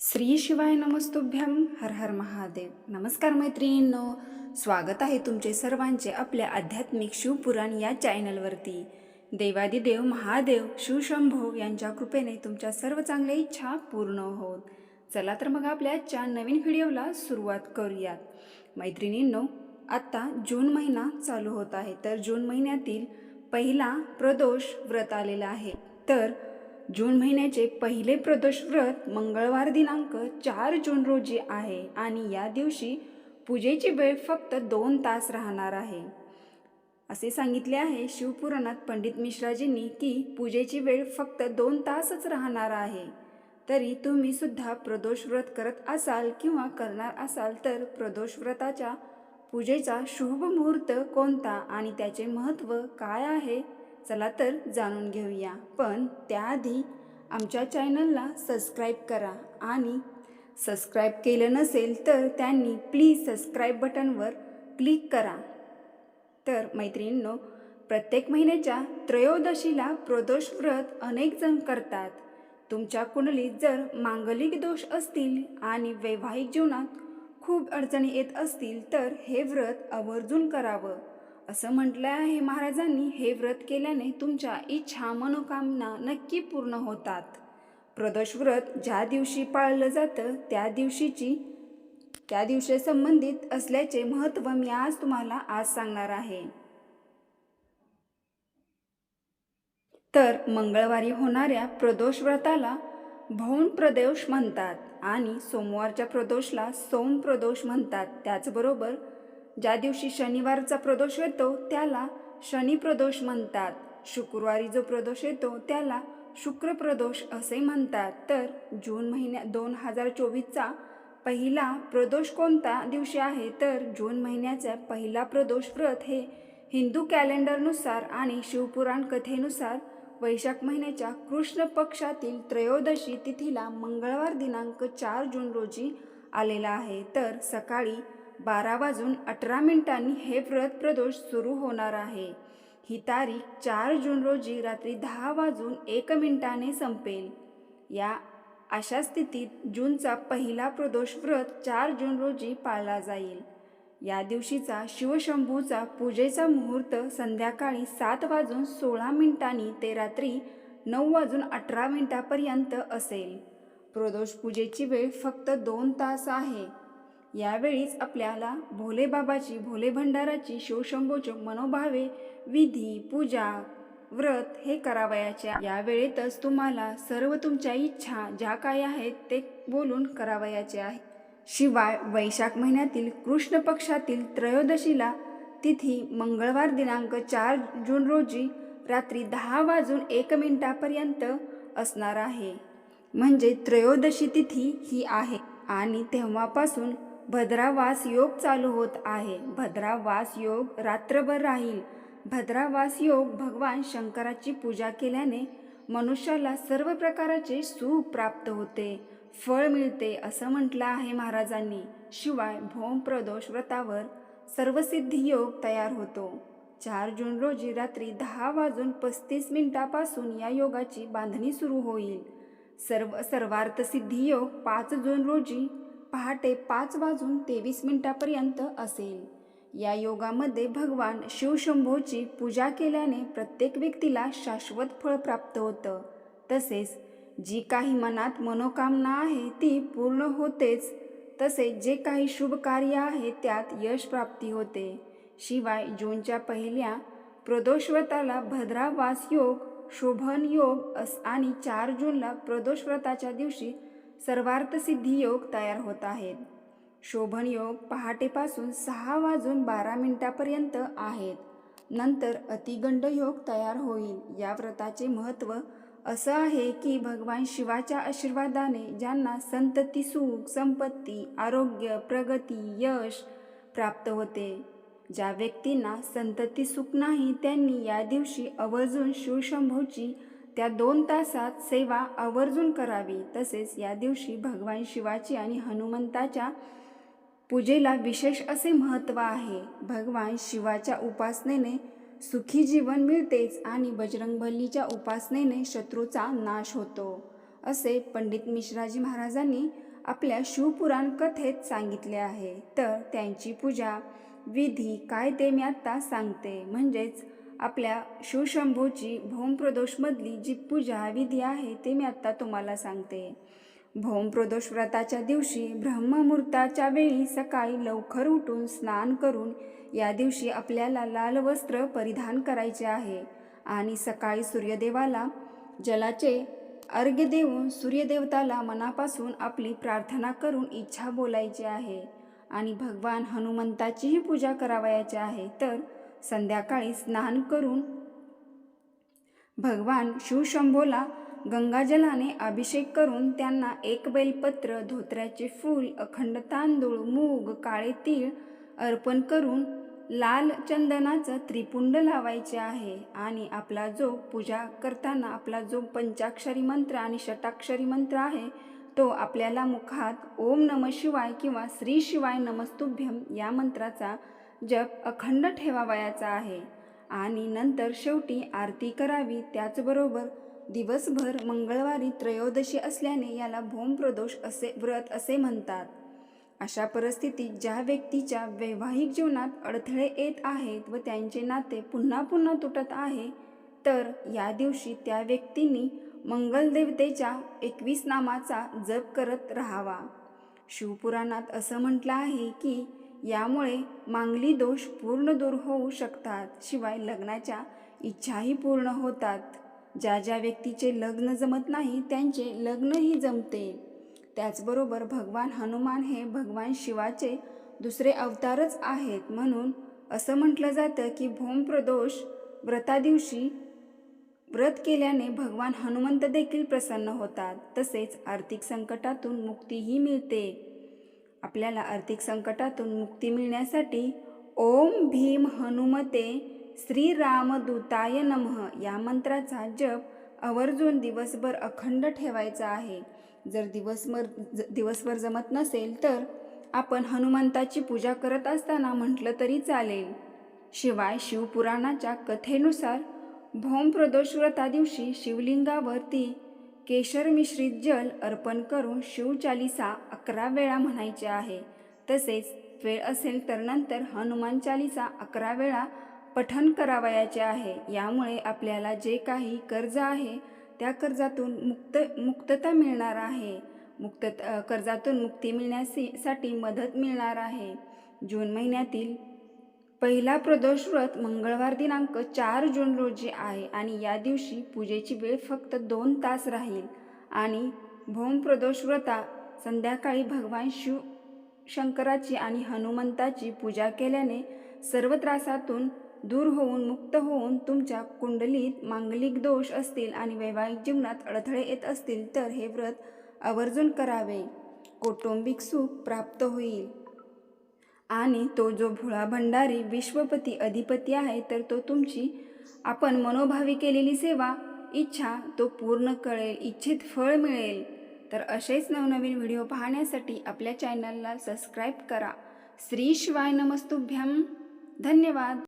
श्री शिवाय नमस्तुभ्यम हर हर महादेव. नमस्कार मैत्रिणींनो स्वागत आहे तुमचे सर्वांचे आपल्या आध्यात्मिक शिवपुराण या चॅनलवरती. देवादिदेव महादेव शिवशंभो यांच्या कृपेने तुमच्या सर्व चांगल्या इच्छा पूर्ण होत. चला तर मग आपल्या आजच्या नवीन व्हिडिओला सुरुवात करूयात. मैत्रिणींनो आत्ता जून महिना चालू होत आहे तर जून महिन्यातील पहिला प्रदोष व्रत आलेला आहे. तर जून महिन्याचे पहिले प्रदोष व्रत मंगळवार दिनांक चार जून रोजी आहे आणि या दिवशी पूजेची वेळ फक्त दोन तास राहणार आहे. असे सांगितले आहे शिवपुराणात पंडित मिश्राजींनी की पूजेची वेळ फक्त दोन तासच राहणार आहे. तरी तुम्ही सुद्धा प्रदोष व्रत करत असाल किंवा करणार असाल तर प्रदोष व्रताच्या पूजेचा शुभ मुहूर्त कोणता आणि त्याचे महत्त्व काय आहे? चला तर जाणून घेऊया. पण त्याआधी आमच्या चॅनलला सबस्क्राईब करा आणि सबस्क्राईब केलं नसेल तर त्यांनी प्लीज सबस्क्राईब बटनवर क्लिक करा. तर मैत्रिणींनो प्रत्येक महिन्याच्या त्रयोदशीला प्रदोष व्रत अनेक जण करतात. तुमच्या कुंडलीत जर मांगलिक दोष असतील आणि वैवाहिक जीवनात खूप अडचणी येत असतील तर हे व्रत आवर्जून करावं. असं म्हटलं आहे महाराजांनी हे व्रत केल्याने तुमच्या इच्छा मनोकामना नक्की पूर्ण होतात. प्रदोष व्रत ज्या दिवशी पाळलं जातं त्या दिवशीची त्या दिवशी संबंधित असल्याचे महत्त्व मी आज तुम्हाला आज सांगणार आहे. तर मंगळवारी होणाऱ्या प्रदोष व्रताला भौन प्रदोष म्हणतात आणि सोमवारच्या प्रदोषला सोम प्रदोष म्हणतात. त्याचबरोबर ज्या दिवशी शनिवारचा प्रदोष येतो त्याला शनी प्रदोष म्हणतात. शुक्रवारी जो प्रदोष येतो त्याला शुक्र प्रदोष असे म्हणतात. तर जून महिन्या दोन हजार चोवीसचा पहिला प्रदोष कोणता दिवशी आहे? तर जून महिन्याचा पहिला प्रदोष व्रत हे हिंदू कॅलेंडरनुसार आणि शिवपुराण कथेनुसार वैशाख महिन्याच्या कृष्ण पक्षातील त्रयोदशी तिथीला मंगळवार दिनांक चार जून रोजी आलेला आहे. तर सकाळी बारा वाजून अठरा मिनिटांनी हे व्रत प्रदोष सुरू होणार आहे. ही तारीख चार जून रोजी रात्री दहा वाजून एक मिनिटाने संपेल. या अशा स्थितीत जूनचा पहिला प्रदोष व्रत चार जून रोजी पाळला जाईल. या दिवशीचा शिवशंभूचा पूजेचा मुहूर्त संध्याकाळी सात वाजून सोळा मिनिटांनी ते रात्री नऊ वाजून अठरा मिनिटापर्यंत असेल. प्रदोष पूजेची वेळ फक्त दोन तास आहे. यावेळीच आपल्याला भोलेबाबाची भोले भंडाराची शिवशंभूची मनोभावे विधी पूजा व्रत हे करावयाचे या वेळेतच तुम्हाला सर्व तुमच्या इच्छा ज्या काय आहेत ते बोलून करावयाचे आहे. शिवाय वैशाख महिन्यातील कृष्ण पक्षातील त्रयोदशीला तिथी मंगळवार दिनांक चार जून रोजी रात्री दहा वाजून एक मिनिटापर्यंत असणार आहे. म्हणजे त्रयोदशी तिथी ही आहे आणि तेव्हापासून भद्रावास योग चालू होत आहे. भद्रावास योग रात्रभर राहील. भद्रावास योग भगवान शंकराची पूजा केल्याने मनुष्याला सर्व प्रकारचे सुख प्राप्त होते फळ मिळते असं म्हटलं आहे महाराजांनी. शिवाय भोम प्रदोष व्रतावर सर्वसिद्धी योग तयार होतो. चार जून रोजी रात्री दहा वाजून पस्तीस मिनिटापासून या योगाची बांधणी सुरू होईल. सर्व सर्वार्थसिद्धी योग पाच जून रोजी पहाटे पाच वाजून तेवीस मिनिटापर्यंत असेल. या योगामध्ये भगवान शिवशंभोची पूजा केल्याने प्रत्येक व्यक्तीला शाश्वत फळ प्राप्त होतं. तसेच जी काही मनात मनोकामना आहे ती पूर्ण होतेच. तसेच जे काही शुभ कार्य आहे त्यात यश प्राप्ती होते. शिवाय जूनच्या पहिल्या प्रदोषव्रताला भद्रावास योग शोभन योग अस आणि चार जूनला प्रदोषव्रताच्या दिवशी सर्वार्थ सिद्धी योग तयार होत आहेत. शोभन योग पहाटेपासून सहा वाजून बारा मिनिटापर्यंत आहेत. नंतर अतिगंड योग तयार होईल. या व्रताचे महत्त्व असं आहे की भगवान शिवाच्या आशीर्वादाने ज्यांना संतती सुख संपत्ती आरोग्य प्रगती यश प्राप्त होते. ज्या व्यक्तींना संतती सुख नाही त्यांनी या दिवशी आवर्जून शिवशंभूची त्या दोन तासात सेवा आवर्जून करावी तसेच या दिवशी भगवान शिवाची आणि हनुमंताच्या पूजेला विशेष असे महत्त्व आहे. भगवान शिवाच्या उपासनेने सुखी जीवन मिळतेच आणि बजरंगबलीच्या उपासनेने शत्रूचा नाश होतो असे पंडित मिश्राजी महाराजांनी आपल्या शिवपुराण कथेत सांगितले आहे. तर त्यांची पूजा विधी काय ते मी आत्ता सांगते. म्हणजेच आपल्या शिवशंभूची भौमप्रदोषमधली जी पूजा विधी आहे ते मी आत्ता तुम्हाला सांगते. भौमप्रदोष व्रताच्या दिवशी ब्रह्ममुहूर्ताच्या वेळी सकाळी लवकर उठून स्नान करून या दिवशी आपल्याला लाल वस्त्र परिधान करायचे आहे. आणि सकाळी सूर्यदेवाला जलाचे अर्घ्य देऊन सूर्यदेवताला मनापासून आपली प्रार्थना करून इच्छा बोलायची आहे. आणि भगवान हनुमंताचीही पूजा करावयाची आहे. तर संध्याकाळी स्नान करून भगवान शिवशंभोला गंगाजलाने अभिषेक करून त्यांना एक बेलपत्र धोत्र्याचे फूल अखंड तांदूळ मूग काळे तीळ अर्पण करून लाल चंदनाचं त्रिपुंड लावायचे आहे आणि आपला जो पूजा करताना आपला जो पंचाक्षरी मंत्र आणि षटाक्षरी मंत्र आहे तो आपल्याला मुखात ओम नम शिवाय किंवा श्री शिवाय नमस्तुभ्यम या मंत्राचा जप अखंड ठेवावयाचा आहे. आणि नंतर शेवटी आरती करावी त्याचबरोबर दिवसभर मंगळवारी त्रयोदशी असल्याने याला भोमप्रदोष असे व्रत असे म्हणतात. अशा परिस्थितीत ज्या व्यक्तीच्या वैवाहिक जीवनात अडथळे येत आहेत व त्यांचे नाते पुन्हा पुन्हा तुटत आहे तर या दिवशी त्या व्यक्तींनी मंगलदेवतेच्या एकवीस नामाचा जप करत राहावा. शिवपुराणात असं म्हटलं आहे की यामुळे मांगली दोष पूर्ण दूर होऊ शकतात शिवाय लग्नाच्या इच्छाही पूर्ण होतात. ज्या ज्या व्यक्तीचे लग्न जमत नाही त्यांचे लग्नही जमते. त्याचबरोबर भगवान हनुमान हे भगवान शिवाचे दुसरे अवतारच आहेत. म्हणून असं म्हटलं जातं की भौमप्रदोष व्रतादिवशी व्रत केल्याने भगवान हनुमंत देखील प्रसन्न होतात. तसेच आर्थिक संकटातून मुक्तीही मिळते. आपल्याला आर्थिक संकटातून मुक्ती मिळण्यासाठी ओम भीम हनुमते श्रीरामदूताय नमः या मंत्राचा जप आवर्जून दिवसभर अखंड ठेवायचा आहे. जर दिवसभर ज दिवसभर जमत नसेल तर आपण हनुमंताची पूजा करत असताना म्हटलं तरी चालेल. शिवाय शिवपुराणाच्या कथेनुसार भौमप्रदोष व्रता दिवशी शिवलिंगावरती केशर मिश्रित जल अर्पण करून शिवचालिसा अकरा वेळा म्हणायचे आहे. तसेच वेळ असेल तर नंतर हनुमान चालिसा अकरा वेळा पठण करावयाचे आहे. यामुळे आपल्याला जे काही कर्ज आहे त्या कर्जातून मुक्त मुक्तता मिळणार आहे. मुक्त कर्जातून मुक्ती मिळण्यासाठी मदत मिळणार आहे. जून महिन्यातील पहिला प्रदोष व्रत मंगळवार दिनांक चार जून रोजी आहे आणि या दिवशी पूजेची वेळ फक्त दोन तास राहील. आणि भौमप्रदोष व्रता संध्याकाळी भगवान शिव शंकराची आणि हनुमंताची पूजा केल्याने सर्व त्रासातून दूर होऊन मुक्त होऊन तुमच्या कुंडलीत मांगलिक दोष असतील आणि वैवाहिक जीवनात अडथळे येत असतील तर हे व्रत आवर्जून करावे. कौटुंबिक सुख प्राप्त होईल. आणि तो जो भोळा भंडारी विश्वपती अधिपती आहे तर तो तुमची आपण मनोभावी केलेली सेवा इच्छा तो पूर्ण कळेल इच्छित फळ मिळेल. तर असेच नवनवीन व्हिडिओ पाहण्यासाठी आपल्या चॅनलला सबस्क्राईब करा. श्री शिवाय नमस्तुभ्यम. धन्यवाद.